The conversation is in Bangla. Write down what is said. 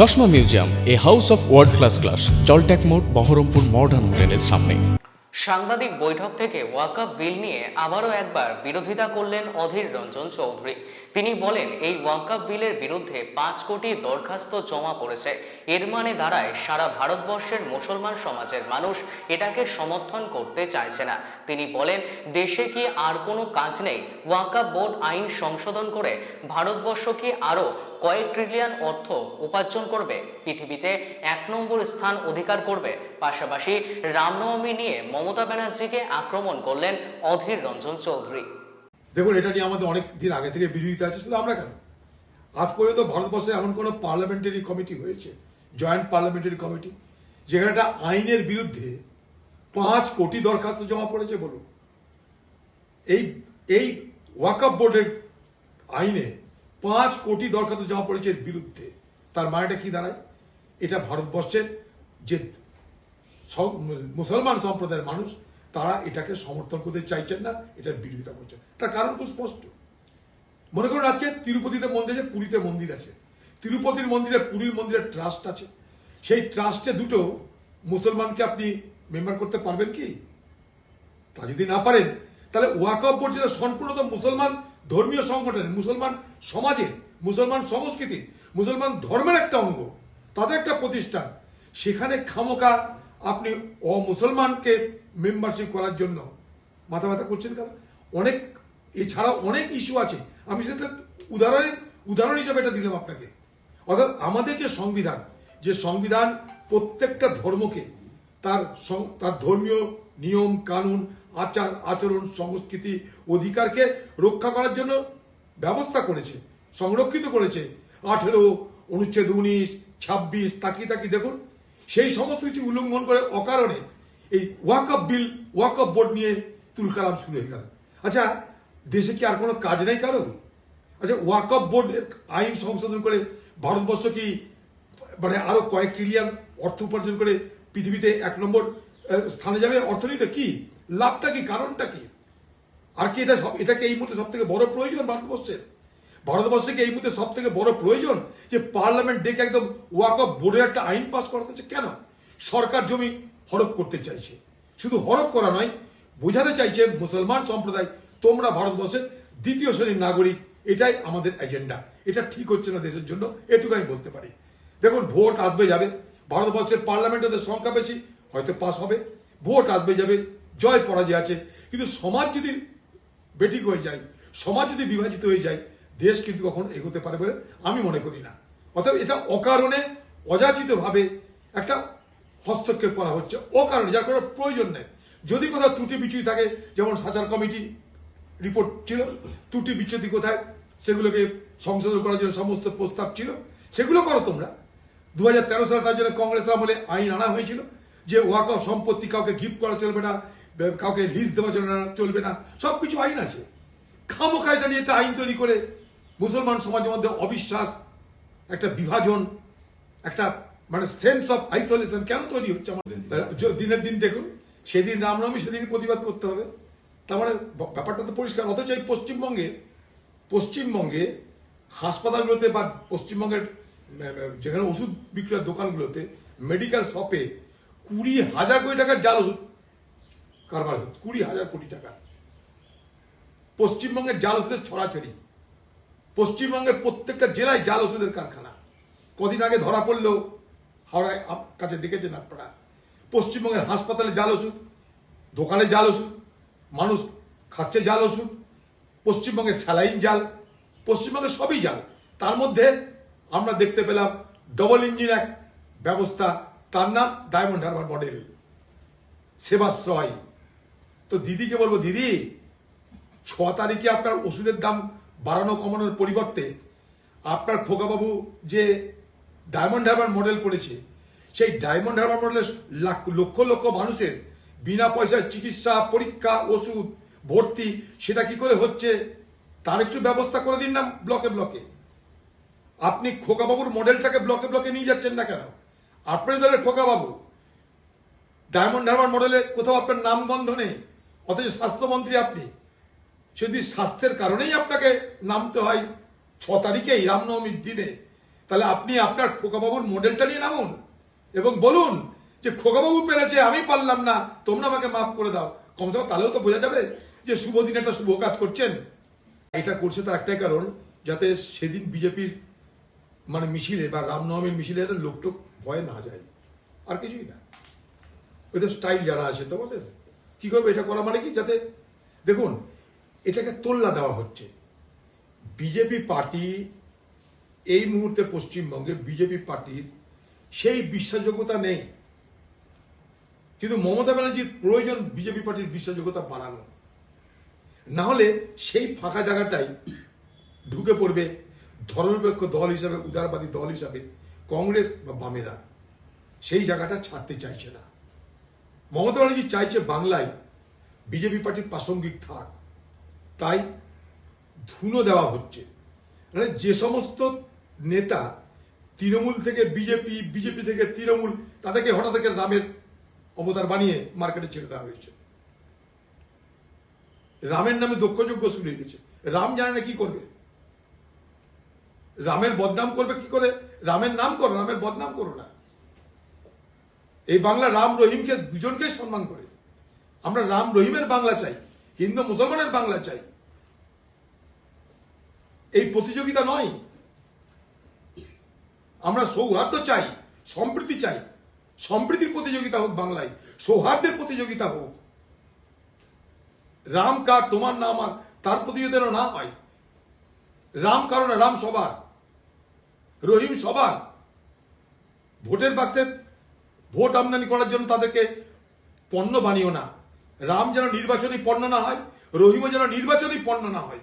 চশমা museum, a house of world class class জলট্যাক মোড়, বহরমপুর মডার্ন হোটেলের সামনে। সাংবাদিক বৈঠক থেকে ওয়াকআপ বিল নিয়ে আবারও একবার বিরোধিতা করলেন অধীর রঞ্জন চৌধুরী। তিনি বলেন, এই ওয়াকআপ বিলের বিরুদ্ধে পাঁচ কোটি দরখাস্ত জমা পড়েছে। এর মানে দাঁড়ায়, সারা ভারতবর্ষের মুসলমান সমাজের মানুষ এটাকে সমর্থন করতে চাইছে না। তিনি বলেন, দেশে কি আর কোনো কাজ নেই? ওয়াকআপ বোর্ড আইন সংশোধন করে ভারতবর্ষ কি আরও কয়েক ট্রিলিয়ন অর্থ উপার্জন করবে? পৃথিবীতে এক নম্বর স্থান অধিকার করবে। পাশাপাশি রামনবমী নিয়ে মমতা ব্যানার্জিকে আক্রমণ করলেন অধীর রঞ্জন চৌধুরী। দেখুন, এটা নিয়ে আমাদের অনেক দিন আগে থেকে বিরোধিতা আছে, শুধু আমরা কেন? আজ পর্যন্ত ভারতবর্ষে এমন কোনো পার্লামেন্টারি কমিটি হয়েছে জয়েন্ট পার্লামেন্টারি কমিটি যেখানে একটা আইনের বিরুদ্ধে পাঁচ কোটি দরখাস্ত জমা পড়েছে, বলুন। এই এই ওয়াকআপ বোর্ডের আইনে পাঁচ কোটি দরখাস্ত জমা পড়েছে এর বিরুদ্ধে। তার মানেটা কি দাঁড়ায়? এটা ভারতবর্ষের যে মুসলমান সম্প্রদায়ের মানুষ তারা এটাকে সমর্থন করতে চাইছেন না, এটার বিরোধিতা করছেন। তার কারণ খুব স্পষ্ট। মনে করুন আজকে তিরুপতিতে মন্দির আছে, পুরীতে মন্দির আছে। তিরুপতির মন্দিরে, পুরীর মন্দিরের ট্রাস্ট আছে। সেই ট্রাস্টে দুটো মুসলমানকে আপনি মেম্বার করতে পারবেন কি? তা যদি না পারেন, তাহলে ওয়াকফ বোর্ড যেটা সম্পূর্ণত মুসলমান ধর্মীয় সংগঠনের মুসলমান সমাজের মুসলমান সংস্কৃতি, মুসলমান ধর্মের একটা অঙ্গ, তাদের একটা প্রতিষ্ঠান, সেখানে খামোকা আপনি অমুসলমানকে মেম্বারশিপ করার জন্য মাথা ব্যথা করছেন কেন? অনেক এছাড়া অনেক ইস্যু আছে। আমি সেটা উদাহরণ উদাহরণ হিসাবে এটা দিলাম আপনাকে। অর্থাৎ আমাদের যে সংবিধান যে সংবিধান প্রত্যেকটা ধর্মকে, তার তার ধর্মীয় নিয়ম, কানুন, আচার, আচরণ, সংস্কৃতি, অধিকারকে রক্ষা করার জন্য ব্যবস্থা করেছে, সংরক্ষিত করেছে। আঠেরো, অনুচ্ছেদ উনিশ, ছাব্বিশ, তাকিয়ে তাকিয়ে দেখুন। সেই সমস্ত কিছু উল্লঙ্ঘন করে অকারণে এই ওয়াকআপ বিল ওয়াকআপ বোর্ড নিয়ে তুলকালাম শুরু হয়ে গেল। আচ্ছা দেশে কি আর কোনো কাজ নেই কারও? আচ্ছা ওয়াকআপ বোর্ড আইন সংশোধন করে ভারতবর্ষ কি মানে আরও কয়েক ট্রিলিয়ন অর্থ উপার্জন করে পৃথিবীতে এক নম্বর স্থানে যাবে অর্থনীতিতে? কি? লাভটা কি? কারণটা কি? আর কি এটা সব, এটাকে এই মুহূর্তে সব থেকে বড় প্রয়োজন ভারতবর্ষের? ভারতবর্ষে কি এই মুহূর্তে সব থেকে বড় প্রয়োজন যে পার্লামেন্ট ডেকে একদম ওয়াক অফ বোর্ডের একটা আইন পাস করাতে হচ্ছে কেন? সরকার জমি হরপ করতে চাইছে। শুধু হরপ করা নয়, বোঝাতে চাইছে মুসলমান সম্প্রদায়, তোমরা ভারতবর্ষের দ্বিতীয় শ্রেণির নাগরিক, এটাই আমাদের এজেন্ডা এটা ঠিক হচ্ছে না দেশের জন্য, এটুকু আমি বলতে পারি। দেখুন, ভোট আসবে যাবে, ভারতবর্ষের পার্লামেন্টের সংখ্যা বেশি, হয়তো পাস হবে। ভোট আসবে যাবে, জয় পরাজয় আছে। কিন্তু সমাজ যদি বেঠিক হয়ে যায়, সমাজ যদি বিভাজিত হয়ে যায় দেশ কিন্তু কখনো এগোতে পারে বলে আমি মনে করি না। অর্থাৎ এটা অকারণে অযাচিতভাবে একটা হস্তক্ষেপ করা হচ্ছে। অকারণে, যার কোনো প্রয়োজন নেই। যদি কোথাও ত্রুটি বিচ্যুতি থাকে, যেমন সাচার কমিটি রিপোর্ট ছিল, ত্রুটি বিচ্যুতি কোথায়, সেগুলোকে সংশোধন করার জন্য সমস্ত প্রস্তাব ছিল, সেগুলো করো তোমরা। দু হাজার তেরো সালে তার জন্য কংগ্রেস আমলে আইন আনা হয়েছিল যে ওয়াক অফ সম্পত্তি কাউকে গিফট করা চলবে না, কাউকে লিজ দেওয়া চলবে না চলবে না। সব কিছু আইন আছে। খামোখা এটা নিয়ে একটা আইন তৈরি করে মুসলমান সমাজের মধ্যে অবিশ্বাস, একটা বিভাজন, একটা মানে সেন্স অফ আইসোলেশন কেন তৈরি হচ্ছে আমাদের দিনের দিন দেখুন, সেদিন রামনবমী সেদিন প্রতিবাদ করতে হবে। তার মানে ব্যাপারটা তো পরিষ্কার। অথচ এই পশ্চিমবঙ্গে পশ্চিমবঙ্গে হাসপাতালগুলোতে বা পশ্চিমবঙ্গের যেখানে ওষুধ বিক্রয়ের দোকানগুলোতে মেডিকেল শপে কুড়ি হাজার কোটি টাকার জাল ওষুধ কারবার কুড়ি হাজার কোটি টাকা পশ্চিমবঙ্গের জাল ওষুধের ছড়াছড়ি। পশ্চিমবঙ্গের প্রত্যেকটা জেলায় জাল ওষুধের কারখানা। কদিন আগে ধরা পড়লেও হাওড়ায় কাছে দেখেছেন আপনারা। পশ্চিমবঙ্গের হাসপাতালে জাল ওষুধ, দোকানে জাল ওষুধ, মানুষ খাচ্ছে জাল ওষুধ পশ্চিমবঙ্গে স্যালাইন জাল পশ্চিমবঙ্গে সবই জাল। তার মধ্যে আমরা দেখতে পেলাম ডবল ইঞ্জিন এক ব্যবস্থা। তার নাম ডায়মন্ড হারবার মডেল সেবাশ্রয়। তো দিদিকে বলব, দিদি, ছ তারিখে আপনার ওষুধের দাম বাড়ানো কমানোর পরিবর্তে আপনার খোকাবাবু যে ডায়মন্ড হারবার মডেল করেছে, সেই ডায়মন্ড হারবার মডেলের লক্ষ লক্ষ মানুষের বিনা পয়সায় চিকিৎসা, পরীক্ষা, ওষুধ, ভর্তি, সেটা কি করে হচ্ছে? তার একটু ব্যবস্থা করে দিন না ব্লকে ব্লকে। আপনি খোকাবাবুর মডেলটাকে ব্লকে ব্লকে নিয়ে যাচ্ছেন না কেন? আপনার দলের খোকাবাবু, ডায়মন্ড হারবার মডেলে কোথাও আপনার নাম গন্ধ নেই, অথচ স্বাস্থ্যমন্ত্রী আপনি। যদি স্বাস্থ্যের কারণেই আপনাকে নামতে হয়। ছ তারিখেই রামনবমীর দিনে। তাহলে আপনি আপনার খোকাবাবুর মডেলটা নিয়ে নামুন এবং বলুন যে, খোকাবাবু পেরেছে, আমি পারলাম না, তোমরা আমাকে মাফ করে দাও। কমসে কম তাহলেও তো বোঝা যাবে যে, শুভ দিন একটা শুভ কাজ করছেন। এটা করছে তো একটাই কারণ, যাতে সেদিন বিজেপির মানে মিছিলে বা রামনবমীর মিছিলে যাতে লোকটোক ভয় না যায়। আর কিছুই না। ওদের স্টাইল যারা আছে তোমাদের, কি করবে? এটা করা মানে কি? যাতে দেখুন এটাকে তোল্লা দেওয়া হচ্ছে। বিজেপি পার্টি এই মুহূর্তে পশ্চিমবঙ্গে বিজেপি পার্টির সেই বিশ্বাসযোগ্যতা নেই। কিন্তু মমতা ব্যানার্জির প্রয়োজন বিজেপি পার্টির বিশ্বাসযোগ্যতা বাড়ানো। না হলে সেই ফাঁকা জায়গাটাই ঢুকে পড়বে ধর্মনিরপেক্ষ দল হিসাবে, উদারবাদী দল হিসাবে কংগ্রেস বা বামেরা। সেই জায়গাটা ছাড়তে চাইছে না। মমতা ব্যানার্জি চাইছে বাংলায় বিজেপি পার্টির প্রাসঙ্গিক থাক। তাই ধুনো দেওয়া হচ্ছে। মানে যে সমস্ত নেতা তৃণমূল থেকে বিজেপি বিজেপি থেকে তৃণমূল, তাদেরকে হঠাৎ থেকে রামের অবতার বানিয়ে মার্কেটে ছেড়ে দেওয়া হয়েছে। রামের নামে দক্ষযোগ্য হয়ে গেছে। রাম জানে না কি করবে। রামের বদনাম করবে কি করে? রামের নাম করো, রামের বদনাম করো না। এই বাংলা রাম রহিমকে দুজনকে সম্মান করে। আমরা রাম রহিমের বাংলা চাই। হিন্দু মুসলমানের বাংলা চাই। এই প্রতিযোগিতা নয়। আমরা সৌহার্দ্য চাই, সম্প্রীতি চাই। সম্প্রীতির প্রতিযোগিতা হোক বাংলায়, সৌহার্দ্যের প্রতিযোগিতা হোক। রাম কার তোমার না আমার তার প্রতিযোগিতা না হয়। রাম কারণ রাম সবার। রহিম সবার। ভোটের বাক্সে ভোট আমদানি করার জন্য তাদেরকে পণ্য বানিও না। রাম যেন নির্বাচনী পণ্য না হয় রহিমও যেন নির্বাচনী পণ্য না হয়।